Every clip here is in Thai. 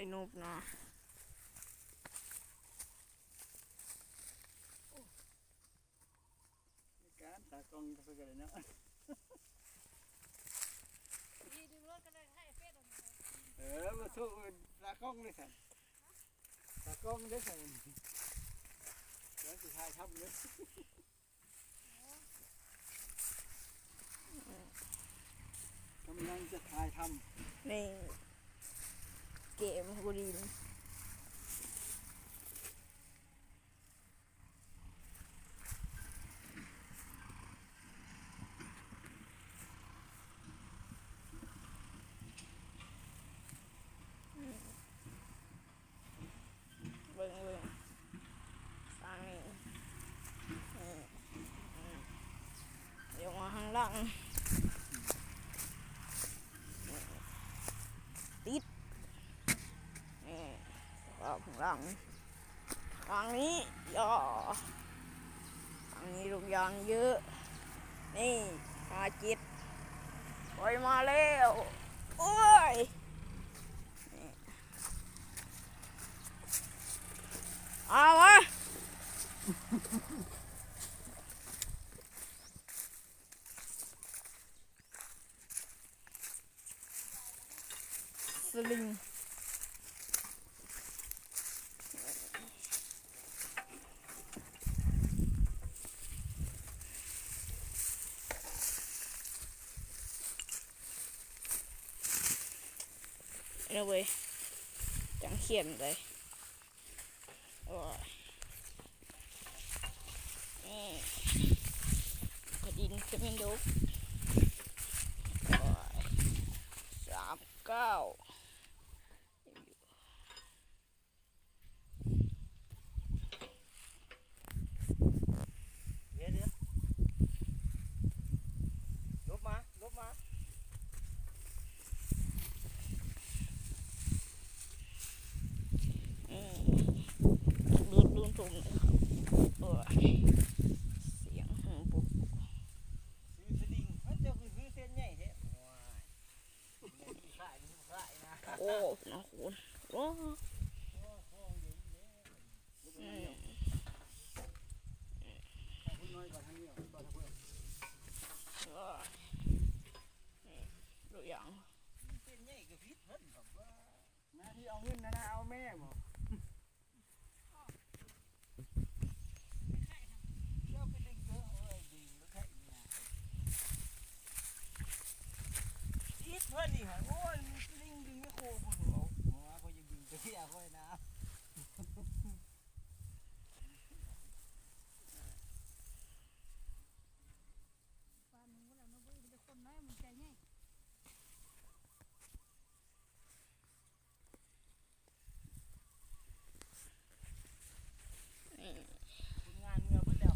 อ้นุบนะการตากล้องจะไปกันเลยเนาะดีดึงรถก็ได้ให้เฟซออกมาเออมาสู้ตากล้องเลยสันตากล้องได้สันแล้วสุดท้ายทับเลยกำลังจะถ่ายทนี่ เกมกูดีนเบิ่งเบิ่งสร้างนี่อืมอืมเดี๋ยวมาข้างล่าง ติดนี่เอาข้างหลัง ทางนี้ย่อทางนี้ลูกยางเยอะ นี่มาจิตโอยมาแล้วโอ้ยเอามาสลิง เอาเว้ย จังเขียนเลยโอ้ยนี่กระดินจะไม่ลุกสามเก้าำเดี๋ยวเดี๋ยวลบมาลบมา อืมดูดูถุงเลยครับโอ้ยเสียงหูปุ๊บ ซื้อสลิงมันจะคือซื้อเส้นใหญ่แท้ว้ายนี่ขายนี่ขาย นะโอ้นะคุณโอ้อืมคุณน้อยกว่าทางนี้ก่อนทางเอนโอ้ยนี่ดูอย่างเส้นใหญ่ก็พิษเพิ่นแบบว่าหน้าที่เอาเงินนะนะเอาแม่บอกเจ้าไปดึงเถอะเอ้ยดึงแล้วแค่อีนะพิษเพิ่นนี่เหรอโอ้ยลิงดึงไม่โคบุญเอาหัวเขายังดึงไปที่อาค่อยนะ ปานนึงว่าเราเนาะบ่มีแต่คนน้อยมันใจง่าย นี่ คนงานเมื่อเพิ่นแล้ว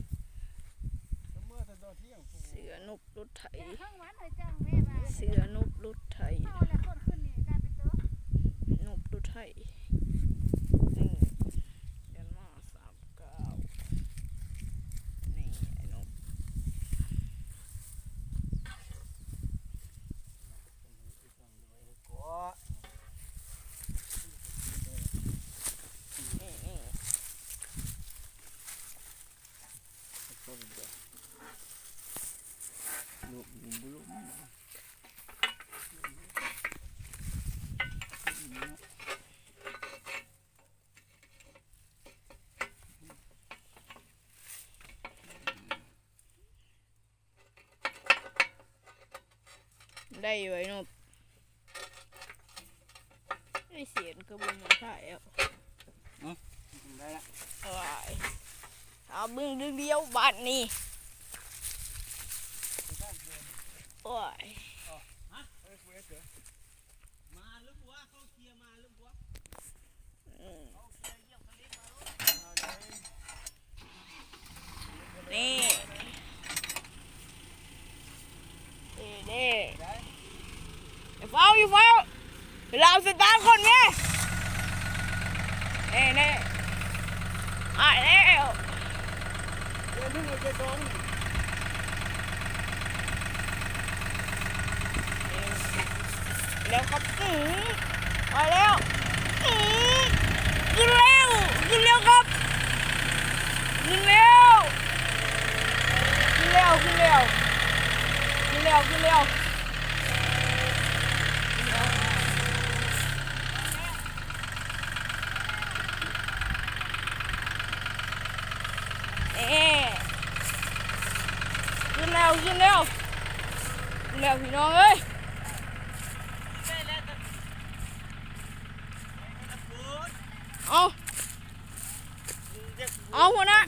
แล้วเมื่อตอนเที่ยงปู เสื อนุบรุดไถแต่ข้างวันเลยจ้างแม่มาเสือนุบรุดไถเอาแล้วคนขึ้นนี่กลายเป็นตัวนุบรุดไถนี่เดือนมาสามเก้านี่ไอ้นุบก็นี่นี่ต้น เดียวลูกบุ้มบุ้มได้อยู่ไอ้นุบไอ้เสียนก็บุญมาถ่ายอะ ได้ละ เอาไว้เอาบึ้งดึงเดียวบาทนี่โอ้ย ฮะ เอ้ยคุยเถอะมาหรือบัวเขาเคลียร์ แล้วครับอืมไปแล้วอืมกินแล้วกินแล้วครับกินแล้วกินแล้วกินแล้วกินแล้วยิงแล้วเอ๊ะยินแล้วกินแล้วยิงแล้วพี่น้องเอ้ย เอาเอาหัวหน้า